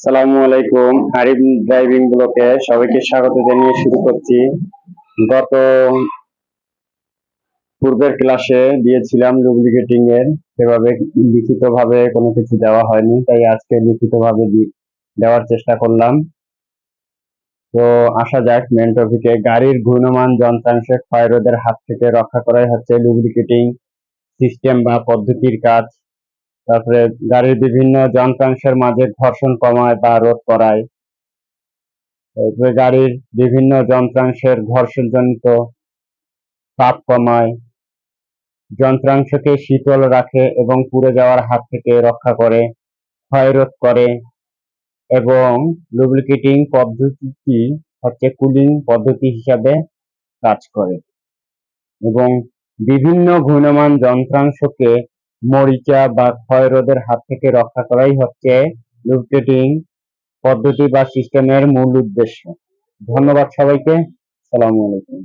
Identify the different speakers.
Speaker 1: সালামু আলাইকুম। আরিফ ড্রাইভিং ব্লকে সবাইকে স্বাগত জানিয়ে শুরু করছি। গত পূর্বের ক্লাসে দিয়েছিলাম ডুপ্লিকেটিং এর। সেভাবে কোনো কিছু দেওয়া হয়নি, তাই আজকে লিখিত ভাবে দেওয়ার চেষ্টা করলাম। তো আসা যাক মেন টপিকে গাড়ির গুণমান যন্ত্রাংশে ক্ষয়রোধের হাত থেকে রক্ষা করাই হচ্ছে লুব্রিকেটিং সিস্টেম বা পদ্ধতির কাজ। তারপরে গাড়ির বিভিন্ন যন্ত্রাংশের মাঝে ঘর্ষণ কমায় বা রোধ করায়। তারপরে গাড়ির বিভিন্ন যন্ত্রাংশের ঘর্ষণজনিত তাপ কমায়। যন্ত্রাংশকে শীতল রাখে এবং পুড়ে যাওয়ার হাত থেকে রক্ষা করে, ক্ষয় রোধ করে এবং লুব্রিকেটিং পদ্ধতিটি হচ্ছে কুলিং পদ্ধতি হিসাবে কাজ করে এবং বিভিন্ন ঘূর্ণমান যন্ত্রাংশকে মরিচা বা ক্ষয়রোধের হাত থেকে রক্ষা করাই হচ্ছে লুব্রিকেটিং পদ্ধতি বা সিস্টেমের মূল উদ্দেশ্য। ধন্যবাদ সবাইকে। সালামু আলাইকুম।